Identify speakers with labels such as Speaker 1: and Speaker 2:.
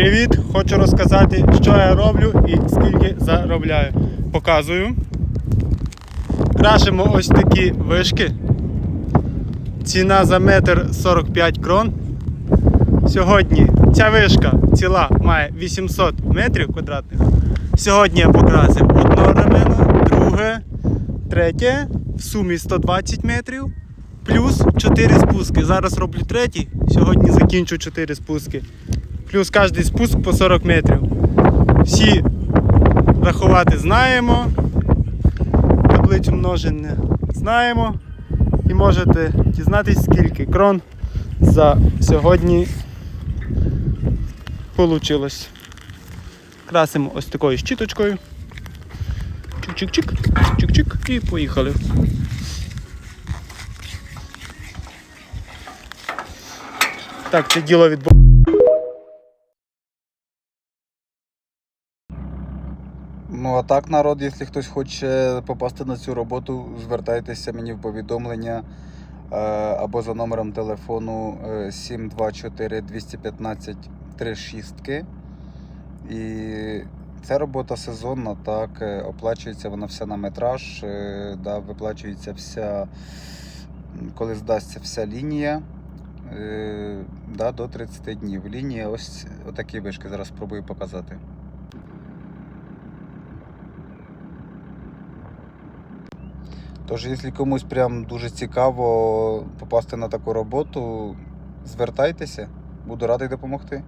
Speaker 1: Привіт! Хочу розказати, що я роблю і скільки заробляю. Показую. Крашимо ось такі вишки. Ціна за метр 45 крон. Сьогодні ця вишка ціла має 800 метрів квадратних. Сьогодні я покрасив одне рамено, друге, третє, в сумі 120 метрів, плюс 4 спуски. Зараз роблю третій, сьогодні закінчу 4 спуски. Плюс кожний спуск по 40 метрів. Всі рахувати знаємо. Таблицю множення знаємо. І можете дізнатись, скільки крон за сьогодні вийшло. Красимо ось такою щіточкою. Чик-чик-чик, чик-чик і поїхали. Так, це діло відбувається.
Speaker 2: Ну а так, народ, якщо хтось хоче попасти на цю роботу, звертайтеся мені в повідомлення е, або за номером телефону е, 724 215 36. І ця робота сезонна, так, е, оплачується вона вся на метраж, е, да, виплачується вся, коли здасться вся лінія. Да, до 30 днів. Лінія ось отакі вишки. Зараз спробую показати. Тож, якщо комусь прям дуже цікаво попасти на таку роботу, звертайтеся, буду радий допомогти.